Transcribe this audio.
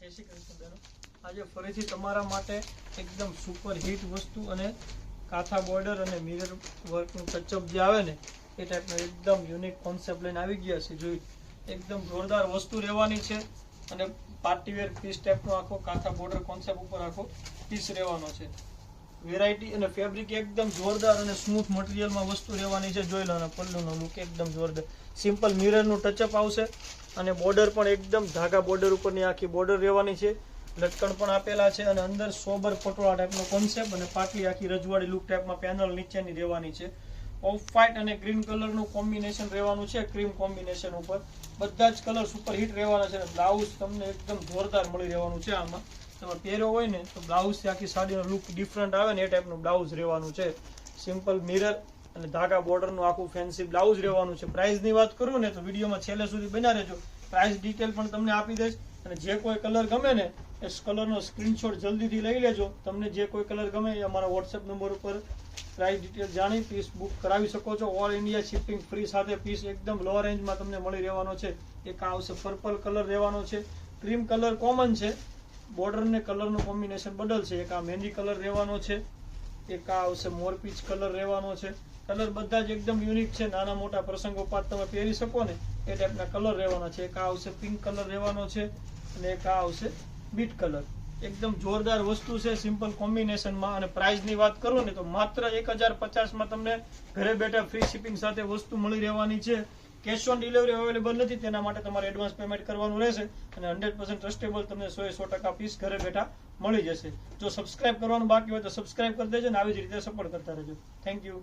આજે ફરીથી તમારા માટે એકદમ સુપર હિટ વસ્તુ અને કાથા બોર્ડર અને મિરર વર્કનું ટચઅપ જે આવે ને, એ ટાઈપનો એકદમ યુનિક કોન્સેપ્ટ લઈને આવી ગયા છે. જોઈ, એકદમ જોરદાર વસ્તુ રહેવાની છે અને પાર્ટીવેર પીસ ટાઈપનો આખો કાથા બોર્ડર કોન્સેપ્ટ ઉપર આખો પીસ રહેવાનો છે. વેરાયટી અને ફેબ્રિક એકદમ જોરદાર અને સ્મૂથ મટીરિયલમાં વસ્તુ રહેવાની છે. જોઈ લો અને પલ્લુનો લુક એકદમ જોરદાર. સિમ્પલ મિરરનું ટચઅપ આવશે. અને બોર્ડર પણ એકદમ ધાગા બોર્ડર ઉપરની આખી બોર્ડર રહેવાની છે. લટકણ પણ આપેલા છે અને અંદર સોબર પટોળા ટાઈપનો કોન્સેપ્ટ અને પાટલી આખી રજવાડી લુક ટાઈપમાં પેનલ નીચેની રહેવાની છે. ઓફ વ્હાઇટ અને ગ્રીન કલરનું કોમ્બિનેશન રહેવાનું છે ક્રીમ કોમ્બિનેશન ઉપર. બધા જ કલર સુપર હિટ રહેવાના છે અને બ્લાઉઝ તમને એકદમ જોરદાર મળી રહેવાનું છે આમાં. તમે પહેર્યો હોય ને તો બ્લાઉઝથી આખી સાડીનો લુક ડિફરન્ટ આવે ને એ ટાઈપનું બ્લાઉઝ રહેવાનું છે. સિમ્પલ મિરર અને ધાગા બોર્ડરનું આખું ફેન્સી બ્લાઉઝ રહેવાનું છે. પ્રાઇસની વાત કરું ને તો વિડીયોમાં છેલ્લે સુધી બન્યા રહેજો. પ્રાઇસ ડિટેલ પણ તમને આપી દઈશ અને જે કોઈ કલર ગમે ને, એ કલરનો સ્ક્રીનશોટ જલ્દીથી લઈ લેજો. તમને જે કોઈ કલર ગમે એ અમારા વોટ્સએપ નંબર ઉપર પ્રાઇસ ડિટેલ જાણી પીસ બુક કરાવી શકો છો. ઓલ ઇન્ડિયા શિપિંગ ફ્રી સાથે પીસ એકદમ લો રેન્જમાં તમને મળી રહેવાનો છે. એક આવશે પર્પલ કલર રહેવાનો છે. ક્રીમ કલર કોમન છે. બોર્ડર ને કલરનું કોમ્બિનેશન બદલશે. એક આ મહેંદી કલર રહેવાનો છે. એક આ આવશે મોરપીચ કલર રહેવાનો છે. કલર બધા જ એકદમ યુનિક છે. નાના મોટા પ્રસંગો પાત તમે પહેરી શકો ને, એ ટાઈપના કલર રહેવાના છે. એક આ આવશે પિંક કલર રહેવાનો છે અને એક આ આવશે બીટ કલર એકદમ જોરદાર વસ્તુ છે સિમ્પલ કોમ્બિનેશનમાં અને પ્રાઇસની વાત કરું ને, તો માત્ર એક હજાર પચાસમાં તમને ઘરે બેઠા ફ્રી શિપિંગ સાથે વસ્તુ મળી રહેવાની છે. કેશ ઓન ડિલિવરી અવેલેબલ નથી, તેના માટે તમારે એડવાન્સ પેમેન્ટ કરવાનું રહેશે અને હંડ્રેડ પર્સન્ટ ટ્રસ્ટેબલ તમને સો સો ટકા પીસ ઘરે બેઠા મળી જશે. જો સબસ્ક્રાઇબ કરવાનું બાકી હોય તો સબસ્ક્રાઇબ કરી દેજો ને આવી જ રીતે સપોર્ટ કરતા રહેજો. Thank you